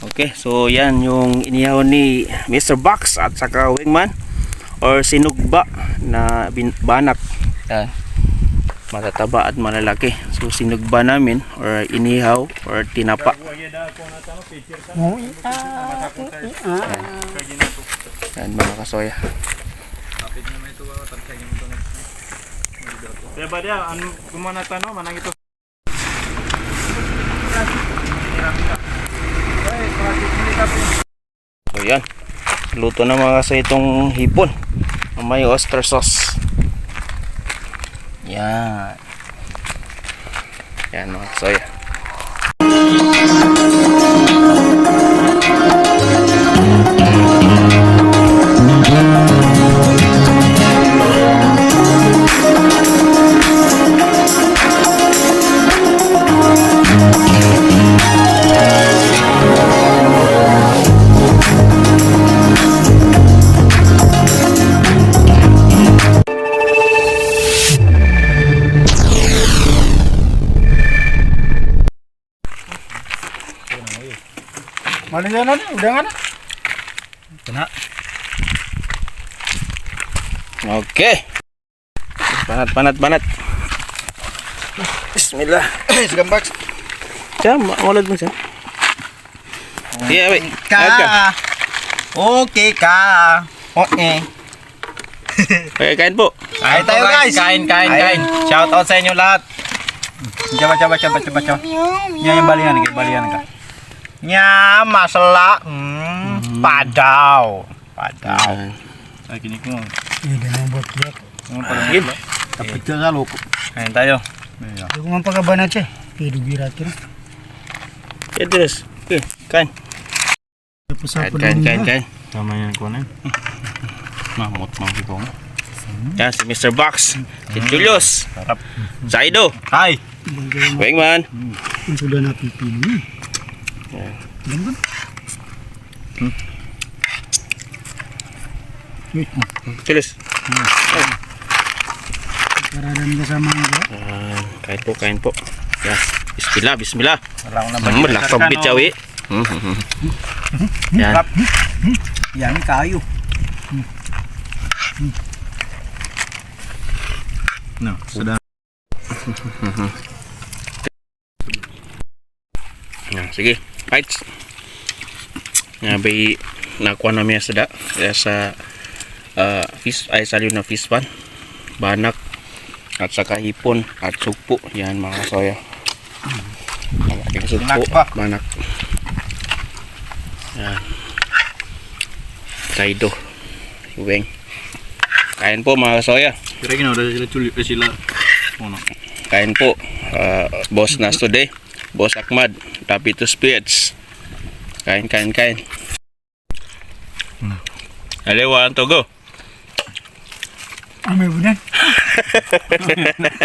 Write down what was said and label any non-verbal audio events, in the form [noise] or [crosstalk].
Okay, so yan yung inihaw ni Mr. Box at saka Wingman or sinugba na banak. Yan. Matataba at malalaki. So sinugba namin or inihaw or tinapa. Yan mga kasoya. Kaya ba dia, an kumana tano manang ito. So yan. Luto na mga kasoy itong hipon. May oyster sauce. Yan. Yan mga kasoya. Mana na ni? Udah nga na. Kena. Okay. Panat, panat, panat. Bismillah. Segambak. Siya, ma- maulad mo siya. Sige, wait. Agka. Okay ka. Okay. Okay, kain po. Kain tayo guys. Kain, kain, kain. Shout out sa inyo lahat. Coba, coba, coba, coba, coba. Yang balian, kayak balian ka. Nya masalah, hmm, padaw. Padaw. Ayan. Ay, kini ko. Hindi na buat buat. Sige. Tapi ka lo. Kain tayo. Ako nga pagkabana siya. Pero bira kira. Okay, Dres. Okay, kain. Tapos Kain, kain, kain, kain. Tama yan ko na. Mamot, mamot ko. Yan, si Mr. Box. Si Julius. Sarap. Saido. Hi. Wingman. Karadan ka sa mangga. Yan, kain po, kain po. Yan. Bismillah, bismillah. Wala ko na Hmm, lakang bitsawi. Hmm, hmm, hmm. Yan. Yan kayo. No, sudah. Yan, sige. Right. Nga bay nakuha namin sa da kaya sa uh, fish ay sa na fish pan banak at saka hipon at sugpo yan mga kasoya malaking sugpo Banak ba? banak yan kaido weng kain po mga kasoya Kira gini udah sila culik eh, sila. Kain po uh, boss nas today boss Ahmad tapi to spirits kain kain kain Allez, one to go. Ah, may budan. [laughs]